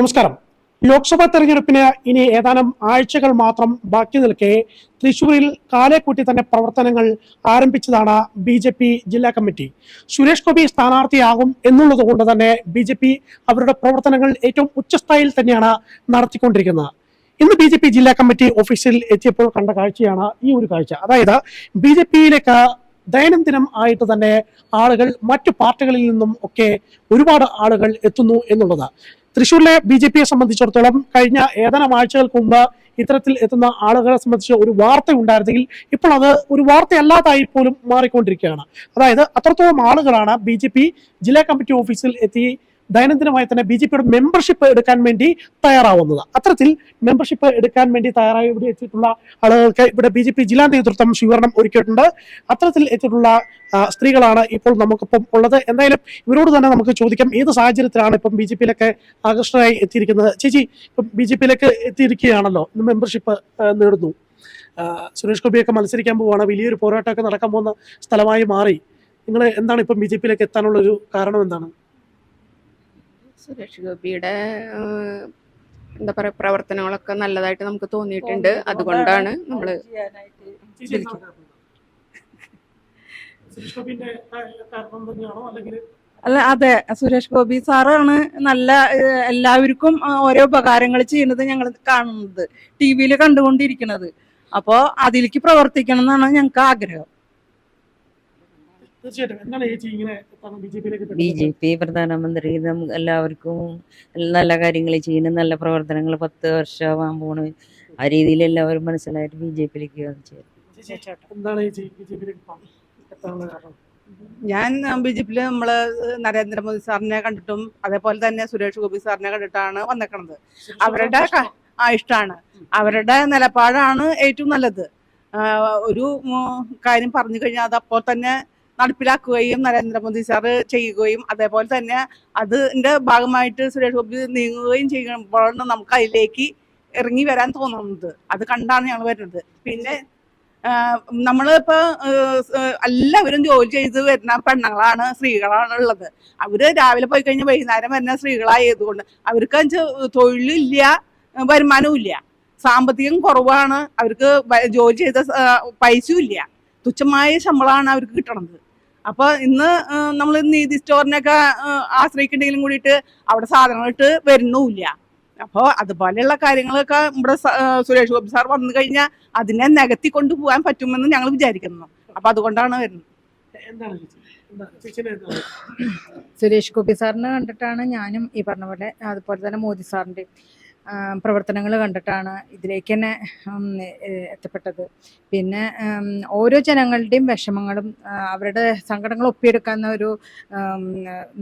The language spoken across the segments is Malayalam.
നമസ്കാരം. ലോക്സഭാ തെരഞ്ഞെടുപ്പിന് ഇനി ഏതാനും ആഴ്ചകൾ മാത്രം ബാക്കി നിൽക്കെ തൃശൂരിൽ കാലേക്കൂട്ടി തന്നെ പ്രവർത്തനങ്ങൾ ആരംഭിച്ചതാണ് ബി ജെ പി ജില്ലാ കമ്മിറ്റി. സുരേഷ് ഗോപി സ്ഥാനാർത്ഥിയാകും എന്നുള്ളത് കൊണ്ട് തന്നെ ബി ജെ പി അവരുടെ പ്രവർത്തനങ്ങൾ ഏറ്റവും ഉച്ചസ്ഥായിൽ തന്നെയാണ് നടത്തിക്കൊണ്ടിരിക്കുന്നത്. ഇന്ന് ബി ജെ പി ജില്ലാ കമ്മിറ്റി ഓഫീസിൽ എത്തിയപ്പോൾ കണ്ട കാഴ്ചയാണ് ഈ ഒരു കാഴ്ച. അതായത് ബി ജെ പിയിലേക്ക് ദൈനംദിനം ആയിട്ട് തന്നെ ആളുകൾ മറ്റു പാർട്ടികളിൽ നിന്നും ഒക്കെ ഒരുപാട് ആളുകൾ എത്തുന്നു എന്നുള്ളത്. തൃശ്ശൂരിലെ ബി ജെ പിയെ സംബന്ധിച്ചിടത്തോളം കഴിഞ്ഞ ഏതാനും ആഴ്ചകൾക്ക് മുമ്പ് ഇത്തരത്തിൽ എത്തുന്ന ആളുകളെ സംബന്ധിച്ച് ഒരു വാർത്ത ഉണ്ടായിരുന്നെങ്കിൽ ഇപ്പോൾ അത് ഒരു വാർത്തയല്ലാതായി പോലും മാറിക്കൊണ്ടിരിക്കുകയാണ്. അതായത് അത്രത്തോളം ആളുകളാണ് ബി ജില്ലാ കമ്മിറ്റി ഓഫീസിൽ എത്തി ദൈനംദിനമായി തന്നെ ബി ജെ പിയുടെ മെമ്പർഷിപ്പ് എടുക്കാൻ വേണ്ടി തയ്യാറാവുന്നത്. അത്തരത്തിൽ മെമ്പർഷിപ്പ് എടുക്കാൻ വേണ്ടി തയ്യാറായി ഇവിടെ എത്തിയിട്ടുള്ള ആളുകൾക്ക് ഇവിടെ ബി ജെ പി ജില്ലാ നേതൃത്വം സ്വീകരണം ഒരുക്കിയിട്ടുണ്ട്. അത്തരത്തിൽ എത്തിയിട്ടുള്ള സ്ത്രീകളാണ് ഇപ്പോൾ നമുക്കിപ്പം ഉള്ളത്. എന്തായാലും ഇവരോട് തന്നെ നമുക്ക് ചോദിക്കാം ഏത് സാഹചര്യത്തിലാണ് ഇപ്പം ബി ജെ പിയിലൊക്കെ ആകർഷകരായി എത്തിയിരിക്കുന്നത്? ചേച്ചി ഇപ്പം ബി ജെ പിയിലേക്ക് എത്തിയിരിക്കുകയാണല്ലോ ഇന്ന് മെമ്പർഷിപ്പ് നേടുന്നു. സുരേഷ് ഗോപിയൊക്കെ മത്സരിക്കാൻ പോവുകയാണ് വലിയൊരു പോരാട്ടമൊക്കെ നടക്കാൻ പോകുന്ന സ്ഥലമായി മാറി. നിങ്ങൾ എന്താണ് ഇപ്പം ബി ജെ പിയിലേക്ക് എത്താനുള്ള ഒരു കാരണം എന്താണ്? സുരേഷ് ഗോപിയുടെ എന്താ പറയാ പ്രവർത്തനങ്ങളൊക്കെ നല്ലതായിട്ട് നമുക്ക് തോന്നിയിട്ടുണ്ട്. അതുകൊണ്ടാണ് അല്ലെങ്കിൽ അല്ല അതെ. സുരേഷ് ഗോപി സാറാണ് നല്ല എല്ലാവർക്കും ഓരോ ഉപകാരങ്ങൾ ചെയ്യുന്നത് ഞങ്ങൾ കാണുന്നത്. ടി വിയിൽ കണ്ടുകൊണ്ടിരിക്കുന്നത്. അപ്പോൾ അതിലേക്ക് പ്രവർത്തിക്കണം എന്നാണ് ഞങ്ങൾക്ക് ആഗ്രഹം. തീർച്ചയായിട്ടും. എന്താണ് ചേച്ചി ഇങ്ങനെ ബി ജെ പിയിലേക്ക് ബി ജെ പി പ്രധാനമന്ത്രി നമുക്ക് എല്ലാവർക്കും നല്ല കാര്യങ്ങൾ ചെയ്യുന്ന. നല്ല പ്രവർത്തനങ്ങൾ പത്ത് വർഷമാകാൻ പോണ്. ആ രീതിയിൽ എല്ലാവരും മനസ്സിലായിട്ട് ബി ജെ പിയിലേക്ക് എന്താണ് ചേച്ചി ബി ജെ പിയിലേക്ക് കാരണം? ഞാൻ ബി ജെ പിയിൽ നമ്മൾ നരേന്ദ്രമോദി സാറിനെ കണ്ടിട്ടും അതേപോലെ തന്നെ സുരേഷ് ഗോപി സാറിനെ കണ്ടിട്ടാണ് വന്നേക്കണത്. അവരുടെ ആ ഇഷ്ടമാണ് അവരുടെ നിലപാടാണ് ഏറ്റവും നല്ലത്. ഒരു കാര്യം പറഞ്ഞു കഴിഞ്ഞാൽ അത് അപ്പോൾ തന്നെ നടപ്പിലാക്കുകയും നരേന്ദ്രമോദി സാറ് ചെയ്യുകയും അതേപോലെ തന്നെ അതിന്റെ ഭാഗമായിട്ട് സുരേഷ് ഗോപി നീങ്ങുകയും ചെയ്യുമ്പോഴാണ് നമുക്ക് അതിലേക്ക് ഇറങ്ങി വരാൻ തോന്നുന്നത്. അത് കണ്ടാണ് ഞങ്ങൾ വരുന്നത്. പിന്നെ നമ്മളിപ്പോ എല്ലാവരും ജോലി ചെയ്ത് വരുന്ന പെണ്ണുങ്ങളാണ് സ്ത്രീകളാണ് ഉള്ളത്. അവർ രാവിലെ പോയി കഴിഞ്ഞാൽ വൈകുന്നേരം വരുന്ന സ്ത്രീകളായതുകൊണ്ട് അവർക്ക് തൊഴിലില്ല വരുമാനവും ഇല്ല. സാമ്പത്തികം കുറവാണ് അവർക്ക് ജോലി ചെയ്ത പൈസയും ഇല്ല. തുച്ഛമായ ശമ്പളമാണ് അവർക്ക് കിട്ടണത്. അപ്പൊ ഇന്ന് നമ്മൾ നീതി സ്റ്റോറിനൊക്കെ ആശ്രയിക്കണ്ടെങ്കിലും കൂടിയിട്ട് അവിടെ സാധനങ്ങളിട്ട് വരുന്നുമില്ല. അപ്പോൾ അതുപോലെയുള്ള കാര്യങ്ങളൊക്കെ നമ്മുടെ സുരേഷ് ഗോപി സാർ വന്നു കഴിഞ്ഞാൽ അതിനെ നികത്തി കൊണ്ടുപോകാൻ പറ്റുമെന്ന് ഞങ്ങൾ വിചാരിക്കുന്നു. അപ്പൊ അതുകൊണ്ടാണ് വരുന്നത്. സുരേഷ് ഗോപി സാറിനെ കണ്ടിട്ടാണ് ഞാനും ഈ പറഞ്ഞ പോലെ അതുപോലെ തന്നെ മോദി സാറിന്റെ പ്രവർത്തനങ്ങൾ കണ്ടിട്ടാണ് ഇതിലേക്ക് തന്നെ എത്തപ്പെട്ടത്. പിന്നെ ഓരോ ജനങ്ങളുടെയും വിഷമങ്ങളും അവരുടെ സങ്കടങ്ങൾ ഒപ്പിയെടുക്കുന്ന ഒരു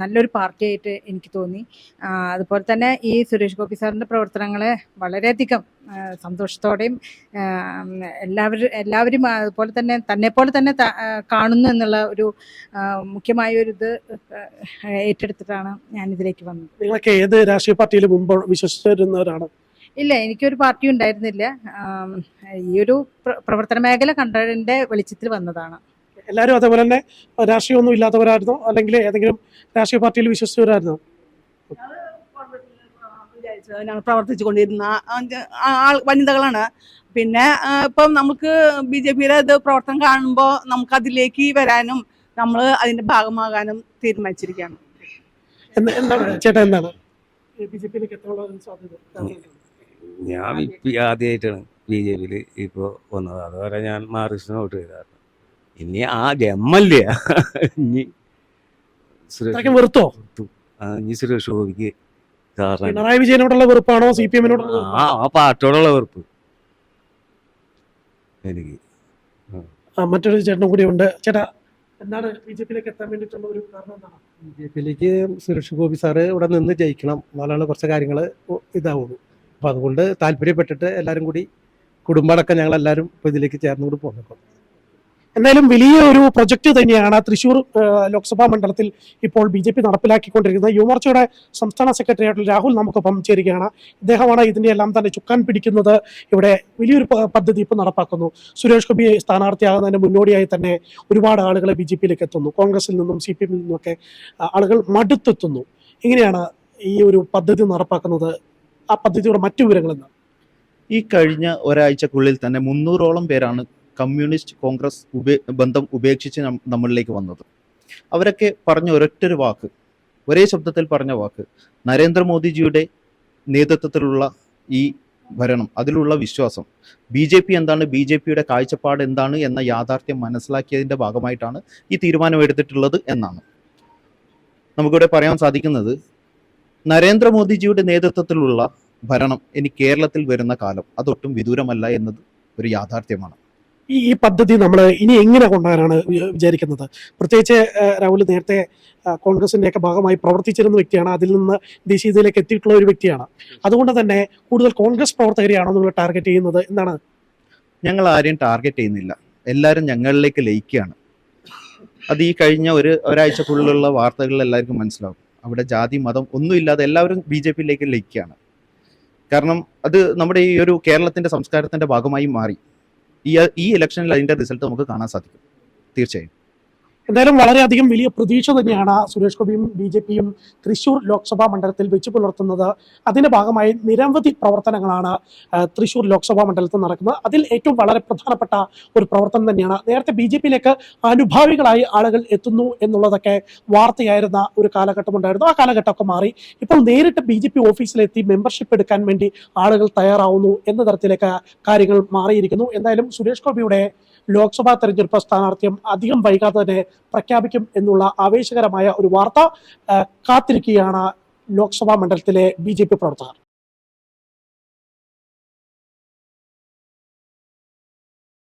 നല്ലൊരു പാർട്ടിയായിട്ട് എനിക്ക് തോന്നി. അതുപോലെ തന്നെ ഈ സുരേഷ് ഗോപി സാറിന്റെ പ്രവർത്തനങ്ങളെ വളരെയധികം സന്തോഷത്തോടെയും എല്ലാവരും എല്ലാവരും അതുപോലെ തന്നെ തന്നെ പോലെ തന്നെ കാണുന്നു എന്നുള്ള ഒരു മുഖ്യമായ ഒരു ഇത് ഏറ്റെടുത്തിട്ടാണ് ഞാൻ ഇതിലേക്ക് വന്നത്. നിങ്ങളൊക്കെ ഏത് രാഷ്ട്രീയ പാർട്ടിയിൽ മുമ്പ് വിശ്വസിച്ചിരുന്നവരാണ്? ഇല്ല എനിക്കൊരു പാർട്ടി ഉണ്ടായിരുന്നില്ല. ഈ ഒരു പ്ര- പ്രവർത്തന മേഖല കണ്ടതിന്റെ വെളിച്ചത്തിൽ വന്നതാണ്. എല്ലാവരും അതേപോലെ തന്നെ രാഷ്ട്രീയമൊന്നും ഇല്ലാത്തവരായിരുന്നോ? അല്ലെങ്കിൽ ഏതെങ്കിലും രാഷ്ട്രീയ പാർട്ടിയിൽ വിശ്വസിച്ചവരായിരുന്നോ? പ്രവർത്തിച്ചു കൊണ്ടിരുന്ന ആൾ വനിതകളാണ്. പിന്നെ ഇപ്പം നമുക്ക് ബി ജെ പിയുടെ ഇത് പ്രവർത്തനം കാണുമ്പോൾ നമുക്ക് അതിലേക്ക് വരാനും നമ്മൾ അതിന്റെ ഭാഗമാകാനും തീരുമാനിച്ചിരിക്കുകയാണ്. എന്താണ്? ചേട്ടാ? ഞാൻ ഇപ്പം ആദ്യമായിട്ടാണ് ബി ജെ പിയിൽ ഇപ്പോൾ വന്നത്. അതുവരെ ഞാൻ മാർക്സിന് വോട്ട് ചെയ്തായിരുന്നു. ഇനി ആ ജമ്മല്ല ഇനി സുരേഷ് അത്രയ്ക്കും വെറുത്തോ? ആ, ഇനി സുരേഷ് ഗോപിക്ക് പിണറായി വിജയനോടുള്ള വെറുപ്പാണോ? സി പി എമ്മിനോടുള്ള ആ ആ പാർട്ടിയോടുള്ള വെറുപ്പ്. എനിക്ക്. ആ, മറ്റൊരു ചേട്ടനും കൂടി ഉണ്ട്. ചേട്ടാ എന്താണ് ബി ജെ പിയിലേക്ക് എത്താൻ വേണ്ടിയിട്ടുള്ള ഒരു കാരണം എന്താണ്? ബി ജെ പിയിലേക്ക് സുരേഷ് ഗോപി സാറ് ഇവിടെ നിന്ന് ജയിക്കണം എന്നാലാണ് കുറച്ച് കാര്യങ്ങൾ ഇതാവുള്ളൂ. അപ്പോൾ അതുകൊണ്ട് താല്പര്യപ്പെട്ടിട്ട് എല്ലാവരും കൂടി കുടുംബമടക്കം ഞങ്ങൾ എല്ലാവരും ഇപ്പോൾ ഇതിലേക്ക് ചേർന്നുകൂടി പോകുന്നു എന്തായാലും വലിയ ഒരു പ്രൊജക്ട് തന്നെയാണ് തൃശൂർ ലോക്സഭാ മണ്ഡലത്തിൽ ഇപ്പോൾ ബി ജെ പി നടപ്പിലാക്കിക്കൊണ്ടിരിക്കുന്നത്. യുവമോർച്ചയുടെ സംസ്ഥാന സെക്രട്ടറി രാഹുൽ നമുക്കൊപ്പം ചേരുകയാണ്. ഇദ്ദേഹമാണ് ഇതിന്റെ എല്ലാം തന്നെ ചുക്കാൻ പിടിക്കുന്നത്. ഇവിടെ വലിയൊരു പദ്ധതി ഇപ്പോൾ നടപ്പാക്കുന്നു. സുരേഷ് ഗോപി സ്ഥാനാർത്ഥിയാകുന്നതിന് മുന്നോടിയായി തന്നെ ഒരുപാട് ആളുകളെ ബി ജെ പിയിലേക്ക് എത്തുന്നു. കോൺഗ്രസിൽ നിന്നും സി പി എമ്മിൽ നിന്നുമൊക്കെ ആളുകൾ മടുത്തെത്തുന്നു. ഇങ്ങനെയാണ് ഈ ഒരു പദ്ധതി നടപ്പാക്കുന്നത്. ആ പദ്ധതിയുടെ മറ്റു വിവരങ്ങൾ ഈ കഴിഞ്ഞ ഒരാഴ്ചക്കുള്ളിൽ തന്നെ മുന്നൂറോളം പേരാണ് കമ്മ്യൂണിസ്റ്റ് കോൺഗ്രസ് ഉപേ ബന്ധം ഉപേക്ഷിച്ച് നമ്മളിലേക്ക് വന്നത്. അവരൊക്കെ പറഞ്ഞ ഒരൊറ്റൊരു വാക്ക് ഒരേ ശബ്ദത്തിൽ പറഞ്ഞ വാക്ക് നരേന്ദ്രമോദിജിയുടെ നേതൃത്വത്തിലുള്ള ഈ ഭരണം അതിലുള്ള വിശ്വാസം ബി ജെ പി എന്താണ് ബി ജെ പിയുടെ കാഴ്ചപ്പാട് എന്താണ് എന്ന യാഥാർത്ഥ്യം മനസ്സിലാക്കിയതിന്റെ ഭാഗമായിട്ടാണ് ഈ തീരുമാനം എടുത്തിട്ടുള്ളത് എന്നാണ്. നമുക്കിവിടെ പറയാൻ സാധിക്കുന്നത് നരേന്ദ്രമോദിജിയുടെ നേതൃത്വത്തിലുള്ള ഭരണം ഇനി കേരളത്തിൽ വരുന്ന കാലം അതൊട്ടും വിദൂരമല്ല എന്നത് ഒരു യാഥാർത്ഥ്യമാണ്. ഈ പദ്ധതി നമ്മൾ ഇനി എങ്ങനെ കൊണ്ടുവരാനാണ് വിചാരിക്കുന്നത്? പ്രത്യേകിച്ച് രാഹുൽ നേരത്തെ കോൺഗ്രസിന്റെ കോൺഗ്രസിന്റെയൊക്കെ ഭാഗമായി പ്രവർത്തിച്ചിരുന്ന വ്യക്തിയാണ്. അതിൽ നിന്ന് ദേശീയതയിലേക്ക് എത്തിയിട്ടുള്ള ഒരു വ്യക്തിയാണ്. അതുകൊണ്ട് തന്നെ കൂടുതൽ കോൺഗ്രസ് പ്രവർത്തകരെയാണോ നിങ്ങൾ ടാർഗറ്റ് ചെയ്യുന്നത് എന്താണ് ഞങ്ങൾ ആരെയും ടാർഗറ്റ് ചെയ്യുന്നില്ല. എല്ലാവരും ഞങ്ങളിലേക്ക് ലയിക്കുകയാണ്. അത് ഈ കഴിഞ്ഞ ഒരു ഒരാഴ്ചക്കുള്ളിലുള്ള വാർത്തകളിൽ എല്ലാവർക്കും മനസ്സിലാവും. അവിടെ ജാതി മതം ഒന്നുമില്ലാതെ എല്ലാവരും ബി ജെ പിയിലേക്ക് ലയിക്കുകയാണ്. കാരണം അത് നമ്മുടെ ഈ ഒരു കേരളത്തിന്റെ സംസ്കാരത്തിന്റെ ഭാഗമായി മാറി. ഈ ഈ ഇലക്ഷനിൽ അതിന്റെ റിസൾട്ട് നമുക്ക് കാണാൻ സാധിക്കും. തീർച്ചയായും. എന്തായാലും വളരെയധികം വലിയ പ്രതീക്ഷ തന്നെയാണ് സുരേഷ് ഗോപിയും ബി ജെ പിയും തൃശൂർ ലോക്സഭാ മണ്ഡലത്തിൽ വെച്ച് പുലർത്തുന്നത്. അതിന്റെ ഭാഗമായി നിരവധി പ്രവർത്തനങ്ങളാണ് തൃശൂർ ലോക്സഭാ മണ്ഡലത്തിൽ നടക്കുന്നത്. അതിൽ ഏറ്റവും വളരെ പ്രധാനപ്പെട്ട ഒരു പ്രവർത്തനം തന്നെയാണ്. നേരത്തെ ബി ജെ പിയിലേക്ക് അനുഭാവികളായി ആളുകൾ എത്തുന്നു എന്നുള്ളതൊക്കെ വാർത്തയായിരുന്ന ഒരു കാലഘട്ടം ഉണ്ടായിരുന്നു. ആ കാലഘട്ടമൊക്കെ മാറി. ഇപ്പോൾ നേരിട്ട് ബി ജെ പി ഓഫീസിലെത്തി മെമ്പർഷിപ്പ് എടുക്കാൻ വേണ്ടി ആളുകൾ തയ്യാറാവുന്നു എന്ന തരത്തിലേക്ക് കാര്യങ്ങൾ മാറിയിരിക്കുന്നു. എന്തായാലും സുരേഷ് ഗോപിയുടെ ലോക്സഭാ തെരഞ്ഞെടുപ്പ് സ്ഥാനാർത്ഥ്യം അധികം വൈകാതെ തന്നെ പ്രഖ്യാപിക്കും എന്നുള്ള ആവേശകരമായ ഒരു വാർത്ത കാത്തിരിക്കുകയാണ് ലോക്സഭാ മണ്ഡലത്തിലെ ബി പ്രവർത്തകർ.